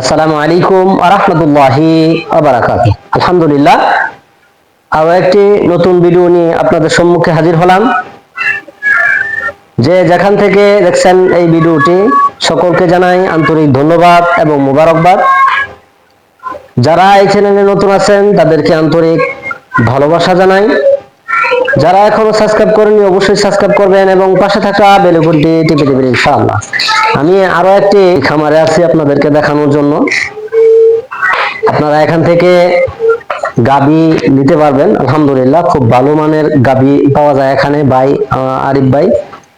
আসসালামু আলাইকুম আরহামতুল্লাহি আবরাকাত আলহামদুলিল্লাহ, আরও একটি নতুন ভিডিও নিয়ে আপনাদের সম্মুখে হাজির হলাম। যে যেখান থেকে দেখছেন এই ভিডিওটি, সকলকে জানাই আন্তরিক ধন্যবাদ এবং মোবারকবাদ। যারা এই চ্যানেলে নতুন আছেন, তাদেরকে আন্তরিক ভালোবাসা জানাই। যারা এখনও সাবস্ক্রাইব করেনি অবশ্যই সাবস্ক্রাইব করবেন এবং পাশে থাকা বেল আইকনটি টিপে দিবেন, ইনশাআল্লাহ। আমি আরও একটি খামারে আছি আপনাদেরকে দেখানোর জন্য। আপনারা এখান থেকে গাবি নিতে পারবেন। আলহামদুলিল্লাহ, খুব ভালো মানের গাবি পাওয়া যায় এখানে, ভাই আরিফ ভাই।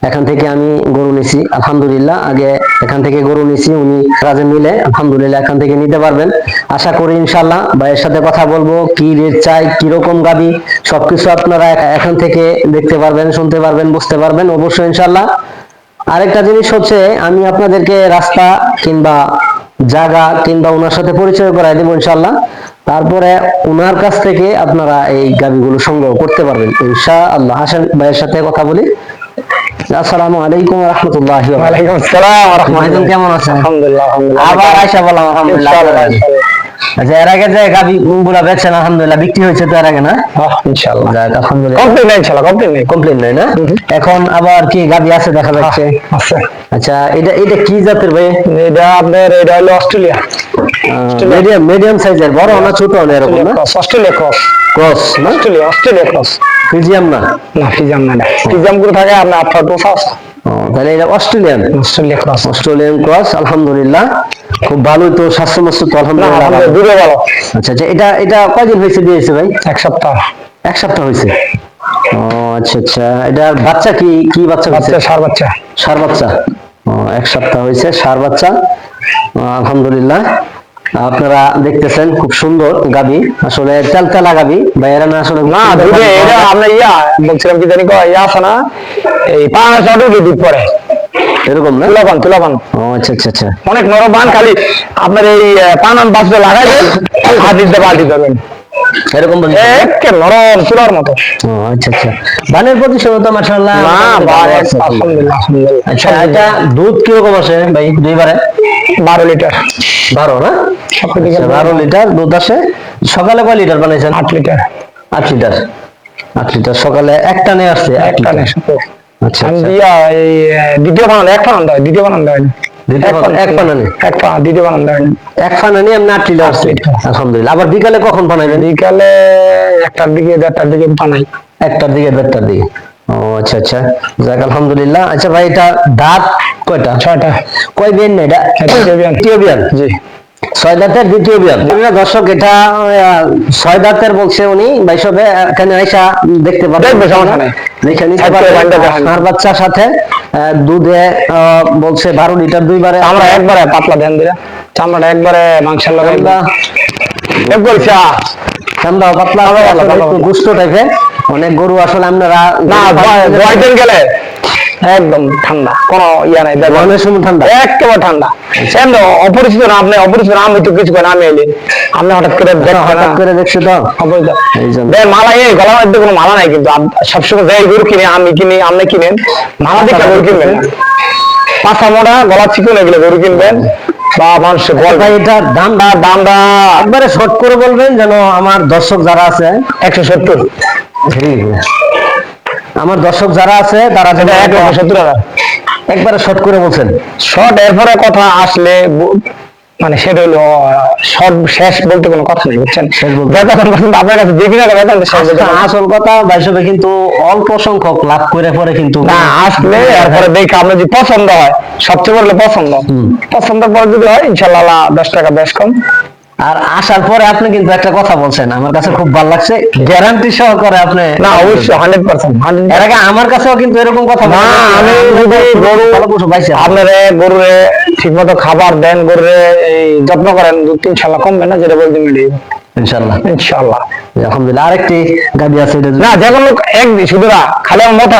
এখান থেকে আমি গরু নিছি, আলহামদুলিল্লাহ। আগে এখান থেকে গরু নিছি, উনি রাজে মিলে, আলহামদুলিল্লাহ এখান থেকে নিতে পারবেন। আশা করি ইনশাল্লাহ ভাইয়ের সাথে কথা বলব, কি রেট চাই, কীরকম গাবি, সবকিছু আপনারা এখান থেকে দেখতে পারবেন, শুনতে পারবেন, বুঝতে পারবেন। অবশ্যই ইনশাল্লাহ আরেকটা জিনিস হচ্ছে, আমি আপনাদেরকে রাস্তা কিংবা জায়গা কিংবা ওনার সাথে পরিচয় করাই দেবো ইনশাল্লাহ তারপরে ওনার কাছ থেকে আপনারা এই গাবিগুলো সংগ্রহ করতে পারবেন। ইনশা আল্লাহ আসেন ভাইয়ের সাথে কথা বলি। আসসালামু আলাইকুম রহমতুল্লাহ ওয়ালাইকুম আসসালাম ওয়া রাহমাতুল্লাহ। কেমন আছেন? আলহামদুলিল্লাহ আবার আয়সা বললাম আলহামদুলিল্লাহ। আচ্ছা এর আগে যে গাবি গুলা বেচছেন আলহামদুলিল্লাহ বিক্রি হয়েছে তো এর আগে না? ইনশাআল্লাহ। যাক আলহামদুলিল্লাহ। কমপ্লিট নেই ইনশাআল্লাহ কমপ্লিট নেই। কমপ্লেন নাই না? এখন আবার কি গাবি আছে দেখা যাচ্ছে? আছে। আচ্ছা এটা এটা কি জাতের ভাই? এটা আপনার এটা হলো অস্ট্রেলিয়া। মিডিয়াম মিডিয়াম সাইজের বড় না ছোট না এরকম না? অস্ট্রেলিয়া ক্রস ক্রস না? অস্ট্রেলিয়া অস্ট্রেলিয়া ক্রস ফিজিয়াম না? না না গুলো থাকে আপনার ও, তাহলে এটা Australian? Australia cross Australian cross আলহামদুলিল্লাহ। খুব ভালোই তো স্বাস্থ্য মাস্য তো আলহামদুলিল্লাহ। দূরে ভালো। আচ্ছা আচ্ছা এটা এটা কয়দিন হয়েছে দিয়েছে ভাই? এক সপ্তাহ। এক সপ্তাহ হয়েছে? ও আচ্ছা আচ্ছা। এটার বাচ্চা কি কি বাচ্চা বাচ্চা সার বাচ্চা। সার বাচ্চা। এক সপ্তাহ হয়েছে সার বাচ্চা। আলহামদুলিল্লাহ। আপনারা দেখতেছেন খুব সুন্দর গাবি। আসলে তেলতেলা গাবি। ভাইয়েরা না আসলে না এটা আমরা ইয়া বলছিলাম কি জানি কয় ইয়া আছে না? এই পাঁচ অটো দুধ পরে এরকম না? তুলাবান তুলাবান ও আচ্ছা আচ্ছা আচ্ছা। অনেক নরম বান খালি আপনার এই পানান বাসটা লাগাই হাত দিতে ধরবেন। এরকম নরম চুলার মতো। আচ্ছা আচ্ছা। না ভাই আলহামদুলিল্লাহ আলহামদুলিল্লাহ। আচ্ছা এটা দুধ কীরকম আসে ভাই? দুইবারে? বারো লিটার। বারো না? বারো লিটার দুধ আসে সকালে কয় লিটার বানাইছেন? আট লিটার। আট লিটার। আট লিটার সকালে একটা নিয়ে আসছে এক সাথে। আচ্ছা আচ্ছা। দিয়া এই দ্বিতীয় বানান এক বানান দেয় দ্বিতীয় বানান দেয়। এক এক এক আবার বিকালে কখন বানাইবেন? বিকালে একটার দিকে দেড়টার দিকে বানাই। একটার দিকে দেড়টার দিকে। ও আচ্ছা আচ্ছা। যাক আলহামদুলিল্লাহ। আচ্ছা ভাই এটা দাঁত কয়টা? ছয়টা। কয় বিয়ান না এটা? জি। ছয় দাঁতের দ্বিতীয় বিয়ান দর্শক এটা আহ, ছয় দাঁতের বলছে উনি এখানে আইসা দেখতে পাবেন। দেখে নিতে পারবেন বাচ্চার সাথে দুধে বলছে বারো লিটার দুইবারে আমরা একবারে পাতলা দিলে। চামড়াটা একবারে মাংসের লগে ঠান্ডা একবার চা ঠান্ডা পাতলা। একটু গুস্ত টাইপের। অনেক গরু আসলে আপনারা না গেলে। একদম ঠান্ডা। কোনো ইয়া নাই গরমের সময় ঠান্ডা? একেবারে ঠান্ডা। এমনি অপরিচিত না আপনি অপরিচিত না আমি তো কিছু আমি এলি। আপনি হঠাৎ করে হঠাৎ করে দেখছি তো? অপরিচিত। দেখ, মালা এই গলার মধ্যে কোনো মালা নাই কিন্তু সবসময় যাই গরু কিনে আমি কিনি আপনি কিনেন মালা দিয়ে গরু কিনবেন। পাঁচা মোড়া গলা চিকন এগুলো গরু কিনবেন। বা দামটা দামটা একবারে শর্ট করে বলবেন যেন আমার দর্শক যারা আছে একশো সত্তর। আমার দর্শক যারা আছে তারা যেন এক লক্ষ সত্তর হাজার। একবারে শর্ট করে বলছেন। শর্ট এরপরে কথা আসলে মানে সেটা হলো শর্ট শেষ বলতে কোনো কথা নেই বুঝছেন? শেষ বলতে- আপনার কাছে দেখি না কোনো- আসল কথা বাইসবে কিন্তু অল্প সংখ্যক লাভ করে পরে কিন্তু না আসলে এরপরে দেখে আপনার যদি পছন্দ হয় সবচেয়ে বড় হলো পছন্দ। পছন্দ পরে যদি হয় ইনশাল্লাহ দশ টাকা বেশ কম। আর আসার পরে আপনি কিন্তু একটা কথা বলছেন আমার কাছে খুব ভালো লাগছে। গ্যারান্টি সহকারে আপনি না অবশ্যই হান্ড্রেড পার্সেন্ট এর আগে আমার কাছেও কিন্তু এরকম কথা না আমি যদি গরু আপনারে গরুরে ঠিক মতো খাবার দেন গরুরে এই যত্ন করেন দু তিন সাল্লাহ কমবে না যেটা বলতে মিলিয়ে ইনশাল্লাহ ইনশাল্লাহ আলহামদুলিল্লাহ আরেকটি গাবি আছে না যে কোনো একদিন শুধু না খালি আমার মোটা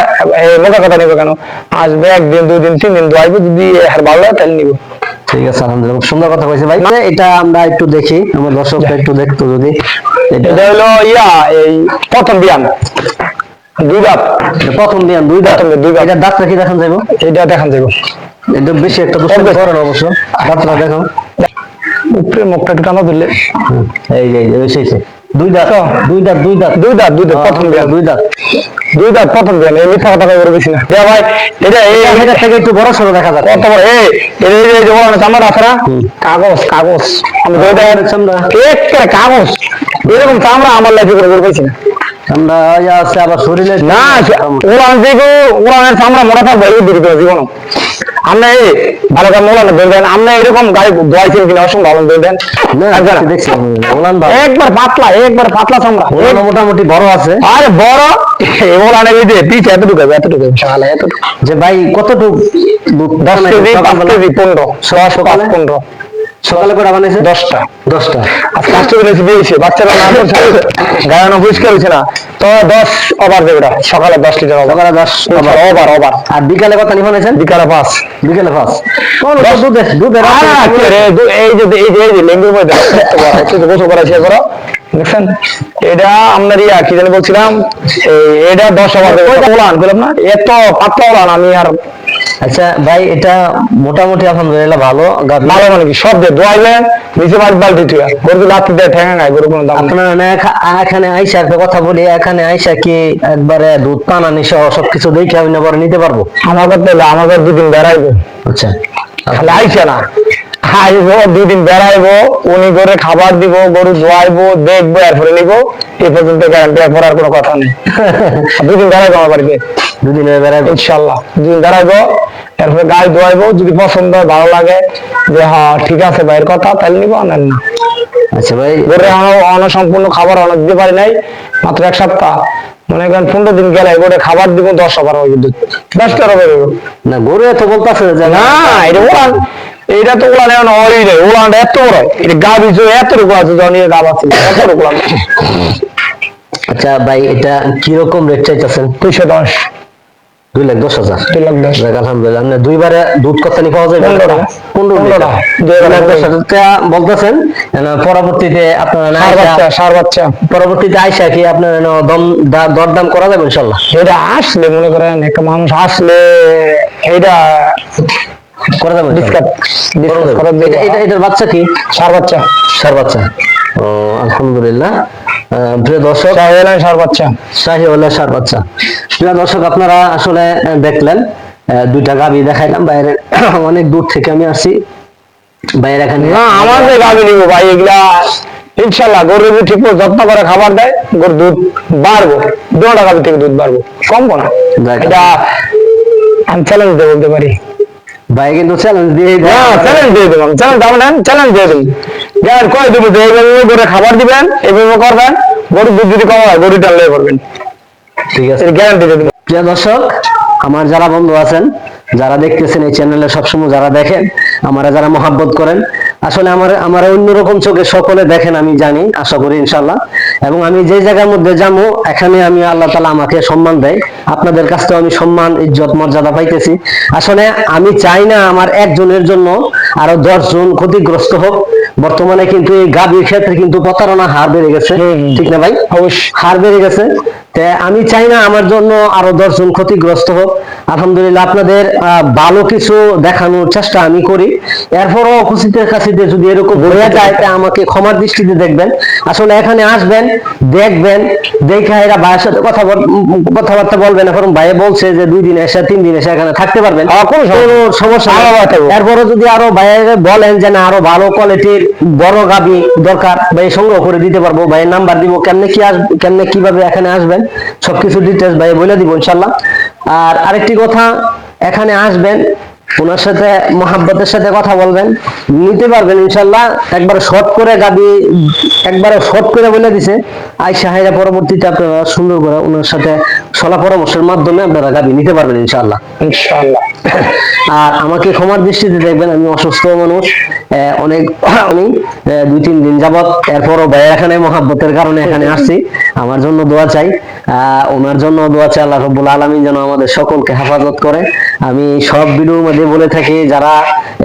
মোটা কথা নিবে কেন? আসবে একদিন দুই দিন তিন দিন দোয়াইবে যদি আর ভালো তাহলে নিব। ঠিক আছে আলহামদুলিল্লাহ। খুব সুন্দর কথা কইছে ভাই। এটা আমরা একটু দেখি আমার দর্শকরা একটু দেখতো যদি। এটা হলো ইয়া এই প্রথম বিয়ান। দুই দাঁত প্রথম দিন দুই দাঁত দুই দাঁত। এটা দাঁত রাখি দেখান যাইব? এটা দেখান যাব এটা বেশি একটা দুষ্টামি করেন অবশ্য। দাঁতটা দেখো উপরে মুখটা একটু টানা দিলে হুম, এই যে এই সেই। দুই দাঁত? দুই দাঁত দুই দাঁত। দুই দাঁত দুই দাঁত প্রথম বিয়ান দুই দাঁত। দুই দাঁত প্রথম বিয়ান এই মিথ্যা কথা করে বেশি না। দেয়া ভাই এটা এই এটা থেকে একটু বড় সড়ো দেখা যাচ্ছে। কত বড়? এই এই এই যে বড় চামড়া কাগজ কাগজ। আমি চামড়া। এক করে কাগজ। এরকম চামড়া আমার লাইফে করে করে পাইছি না। আমরা ইয়া আছে আবার শরীরে না ওলান থেকে ওলানের চামড়া মোটা থাকবে এই দিকে জীবন। ভালো এরকম গাড়ি দোয়াইছেন কিনা অসংখ্য ভালো একবার পাতলা একবার পাতলা চামড়া মোটামুটি বড় আছে। আরে বড়? ওলানের এই যে পিছ এতটুকু হবে, এতটুকু। যে ভাই কতটুকু দশ কেজি পাঁচ কেজি পনেরো ছশো পাঁচ পনেরো। সকালে বানাইছে? দশটা। দশটা। দিয়েছে বাচ্চারা না করছে গায়ানো পরিষ্কার হয়েছে না। তো দশ ওভার দেবে সকালে দশ লিটার সকালে দশ ওভার ওভার ওভার আর বিকালে কত নি বানাইছেন? বিকালে পাঁচ। বিকালে পাঁচ। দুধে দুধের এই যে এই যে এই যে লেঙ্গুর মধ্যে গোসল করা শেষ করো। দেখছেন? এটা আপনার ইয়া কি জানি বলছিলাম? এটা দশ ওভার দেবে। ওলান বললাম না? এত পাতলা ওলান আমি আর আচ্ছা ভাই এটা মোটামুটি আলহামদুলিল্লাহ ভালো। ভালো মানে কি সব দিয়ে দোয়াইলে নিচে মাছ বালতি টিয়া গরু লাত্তি দেয় ঠেঙা নাই গরু কোনো দাম। আপনার এখানে আইসা একটা কথা বলি এখানে আইসা কি একবারে দুধ পান আনি সহ কিছু দেখে আমি পরে নিতে পারব? আমার কথা আমাদের দুদিন বেড়াইবে। আচ্ছা। তাহলে আইসা না। আইবো দুদিন বেড়াইবো উনি করে খাবার দিব গরু ধোয়াইবো দেখব এরপরে নিবো। এই পর্যন্ত গ্যারান্টি এরপর আর কোনো কথা নেই। দুদিন বেড়াইবো আমার বাড়িতে। দুদিনে বেড়াবো ইনশাল্লাহ দুদিন বেড়াইবো এরপরে গাছ ধোয়াইবো যদি পছন্দ হয় ভালো লাগে যে হ্যাঁ ঠিক আছে ভাইয়ের কথা তাহলে নিবো আনেন না। আচ্ছা ভাই। গরু অনসম্পূর্ণ খাবার অনেক দিতে পারি নাই মাত্র এক সপ্তাহ। মনে করেন পনেরো দিন গেলে গরু খাবার দিব দশ হবে দুধ দশটা হবে না গরু এত বলতেছে যে না এটা এটা তো উড়ান এখন হয় রে উড়ানটা এত বড়। এটা গা বিচু এত রকম আছে যখন গা বাচ্চা এত রকম আচ্ছা ভাই এটা কীরকম রেট চাইতেছেন? দুইশো দশ। দুই লাখ দশ হাজার? দুই লাখ দশ। যাক, আলহামদুলিল্লাহ। আপনি দুইবারে দুধ কত নি পাওয়া যাবে পনেরো টাকা। দুই লাখ দশ হাজার টাকা বলতেছেন পরবর্তীতে আপনার সার বাচ্চা পরবর্তীতে আইসা কি আপনার দম দরদাম করা যাবে ইনশাল্লাহ? এটা আসলে মনে করেন একটা মানুষ আসলে এটা করা যাবে ডিসকাস ইনশাল্লাহ? ডিসকাস করার এটা- এটা এটার বাচ্চা কি? সার বাচ্চা। সার বাচ্চা। ও আলহামদুলিল্লাহ। প্রিয় দর্শক চাই সার বাচ্চা। শাহিওয়ালা সার বাচ্চা। প্রিয় দর্শক আপনারা আসলে দেখলেন দুইটা গাবি দেখাইলাম বাইরে অনেক দূর থেকে আমি আসছি বাইরে এখানে না গাভি নিবো ভাই এগুলা ইনশাল্লাহ গরু যদি ঠিক মতো যত্ন করে খাবার দেয় গরুর দুধ বাড়বো দুটা গাভি থেকে দুধ বাড়বো। কমবো না। এটা আমি চ্যালেঞ্জ দিয়ে বলতে পারি। ভাই কিন্তু চ্যালেঞ্জ দিয়ে না চ্যালেঞ্জ দিয়ে দেবো চ্যালেঞ্জ দাম নেন চ্যালেঞ্জ দিয়ে যার কয় দেবো যে এইভাবে গরু খাবার দিবেন এইভাবে করবেন গরুর দুধ যদি কম হয় গরু টানলে করবেন। ঠিক আছে। গ্যারান্টি দিয়ে দেবো প্রিয় দর্শক আমার যারা বন্ধু আছেন যারা দেখতেছেন এই চ্যানেলে সবসময় যারা দেখেন আমারা যারা মহাব্বত করেন আসলে আমার আমার অন্যরকম চোখে সকলে দেখেন আমি জানি আশা করি ইনশাল্লাহ এবং আমি যে জায়গার মধ্যে যাব এখানে আমি আল্লাহ তালা আমাকে সম্মান দেয়। আপনাদের কাছ থেকে আমি সম্মান ইজ্জত মর্যাদা পাইতেছি। আসলে আমি চাই না আমার একজনের জন্য আরও দশজন ক্ষতিগ্রস্ত হোক। বর্তমানে কিন্তু এই গাভীর ক্ষেত্রে কিন্তু প্রতারণা হার বেড়ে গেছে। ঠিক না ভাই? অবশ্যই। হার বেড়ে গেছে। আমি চাই না আমার জন্য আরও দশজন ক্ষতিগ্রস্ত হোক। আলহামদুলিল্লাহ আপনাদের আহ, ভালো কিছু দেখানোর চেষ্টা আমি করি। এরপরও খুশিতে কাছিতে যদি এরকম হয়ে যায় তা আমাকে ক্ষমার দৃষ্টিতে দেখবেন। আসলে এখানে আসবেন দেখবেন দেখে এরা ভাইয়ের সাথে কথা কথাবার্তা বলবেন এখন ভাইয়ে বলছে যে দুই দিন এসে তিন দিন এসে এখানে থাকতে পারবেন। আমার কোনো সমস্যা কোনো সমস্যা নেই। আরও থাকব। এরপরে যদি আরও ভাইয়ের বলেন যে না আরও ভালো কোয়ালিটির বড় গাবি দরকার ভাই সংগ্রহ করে দিতে পারব ভাইয়ের নাম্বার দিব কেমনে কি আসবে কেমনে কীভাবে এখানে আসবেন সবকিছু ডিটেলস ভাই বলে দিব ইনশাল্লাহ আর আরেকটি কথা, এখানে আসবেন, ওনার সাথে, মহাব্বতের সাথে কথা বলবেন। নিতে পারবেন, ইনশাল্লাহ। একবারে শর্ট করে গাবি, একবারে শর্ট করে বলে দিছে। আই সাহেরা পরবর্তীতে আপনারা সুন্দর করে ওনার সাথে সলা পরামর্শের মাধ্যমে আপনারা গাবি নিতে পারবেন, ইনশাল্লাহ। ইনশাল্লাহ। আর আমাকে ক্ষমার দৃষ্টিতে দেখবেন, আমি অসুস্থ মানুষ অনেক, আমি দুই তিন দিন যাবত এরপরও ভাই এখানে, মহাব্বতের কারণে এখানে আসছি। আমার জন্য দোয়া চাই ওনার জন্য দোয়া চাই, আল্লাহ রব্বুল আলমিন যেন আমাদের সকলকে হেফাজত করে। আমি সব ভিডিওর মধ্যে বলে থাকি, যারা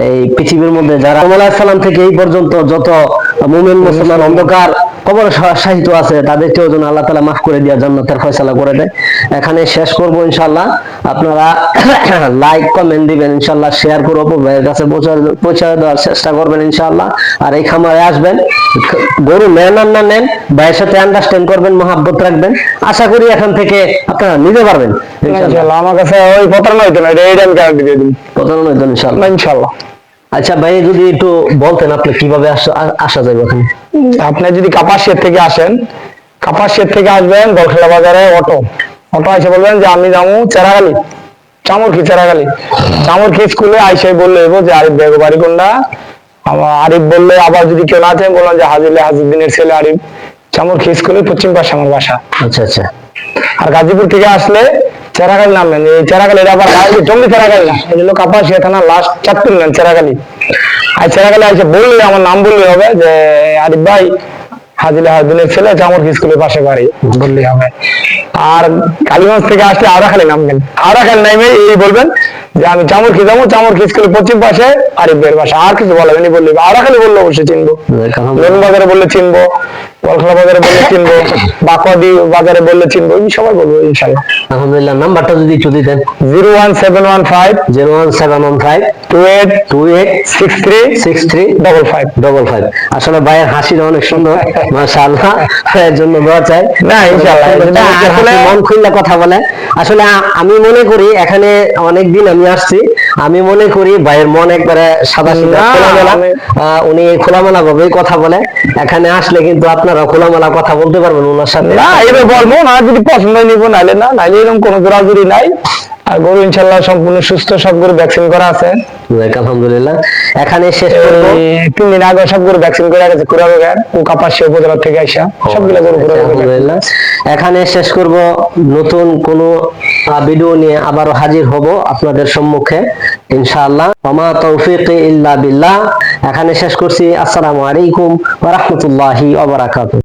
এই পৃথিবীর মধ্যে, যারা সালাম থেকে এই পর্যন্ত যত মুমিন, মুসলমান, অন্ধকার কবর সাহিত্য আছে তাদেরকেও যেন আল্লাহ তালা মাফ করে দিয়া জান্নাতের ফয়সালা করে দেয়। এখানে শেষ করব ইনশাল্লাহ আপনারা লাইক কমেন্ট দিবেন ইনশাল্লাহ শেয়ার করে অপু ভাইয়ের কাছে পৌঁছে- দেওয়ার চেষ্টা করবেন ইনশাল্লাহ আর এই খামারে আসবেন গরু নেন আর না নেন ভাইয়ের সাথে আন্ডারস্ট্যান্ড করবেন মহাব্বত রাখবেন। আশা করি এখান থেকে আপনারা নিতে পারবেন ইনশাল্লাহ আমার কাছে ওই প্রতারণা হইতো না এটা আমি গ্যারান্টি দিয়ে দিই প্রতারণা হইতো ইনশাল্লাহ ইনশাল্লাহ আচ্ছা ভাই যদি একটু বলতেন আপনি কীভাবে আসা- যাবে ওখানে? আপনি যদি কাপাসিয়ার থেকে আসেন কাপাসিয়ার থেকে আসবেন বলখেলা বাজারে অটো। অটো এসে বলবেন যে আমি যাব চেরাগালি চামরখি চেরাগালি। চামরখি স্কুলে আইসে বললে এবো যে আরিফ বেগো বাড়ি কোনটা? আমার আরিফ বললে আবার যদি কেউ না চায় বললাম যে হাজিলে হাজিউদ্দিনের ছেলে আরিফ। চামরখি স্কুলের পশ্চিম পাশে আমার বাসা। আচ্ছা আচ্ছা। আর গাজীপুর থেকে আসলে গায়ে জঙ্গি চেরাগালি। না এটা হলো কাপাসিয়া থানা লাস্ট চারটে নেন চেরাগালি। আর চেরাগালি এসে বললে আমার নাম বললে হবে যে আরিফ ভাই হাজিলে হাজিনের ছেলে চামর স্কুলের পাশে বাড়ি বললেই হবে। আর কালীগঞ্জ থেকে আসলে আওড়াখালি নামবেন আওড়াখালি নামে এই বলবেন যে আমি চামরখি যাব চামরখি স্কুলের পশ্চিম পাশে আরিফ ভাইয়ের বাসা। আর কিছু বলবেন নি বললে আওড়াখালি বললে অবশ্যই চিনবো। লোন বাজারে বললে চিনবো। কলকাতা বাজারে বললে চিনবো বাকুয়াদি বাজারে বললে চিনবো এই সবাই বলব ইনশাল্লাহ। আলহামদুলিল্লাহ নাম্বারটা যদি একটু দিতেন। Zero one seven one five zero one seven one five two eight two eight six three six three double five. Double five আসলে ভাইয়ের হাসিটা অনেক সুন্দর মাশাআল্লাহ। এর জন্য দোয়া চাই। না, ইনশাআল্লাহ। আসলে মন খুললে কথা বলে। আসলে আমি মনে করি এখানে অনেকদিন আমি আসছি আমি মনে করি ভাইয়ের মন একবারে সাদা সিধা খোলামেলা। উনি খোলামেলা ভাবে কথা বলে। এখানে আসলে কিন্তু আপনারা খোলামেলা কথা বলতে পারবেন ওনার সাথে। না এবার বলব না যদি পছন্দ নিব নিবো নাইলে না নাইলে এরকম কোনো জোরাজুরি নাই। আর গরু ইনশাল্লাহ সম্পূর্ণ সুস্থ সব গরু ভ্যাকসিন করা আছে। আলহামদুলিল্লাহ। এখানে শেষ করব তিন দিন আগে সব গরু ভ্যাকসিন করে গেছে কুড়া রোগের উপজেলা থেকে আইসা। সবগুলো গরু কুড়া আলহামদুলিল্লাহ। এখানে শেষ করব নতুন কোন ভিডিও নিয়ে আবারও হাজির হব আপনাদের সম্মুখে ইনশাআল্লাহ। ওমা তৌফিক ইল্লা বিল্লাহ। এখানে শেষ করছি। আসসালামু আলাইকুম ওয়া রাহমাতুল্লাহি ওয়া বারাকাতুহু।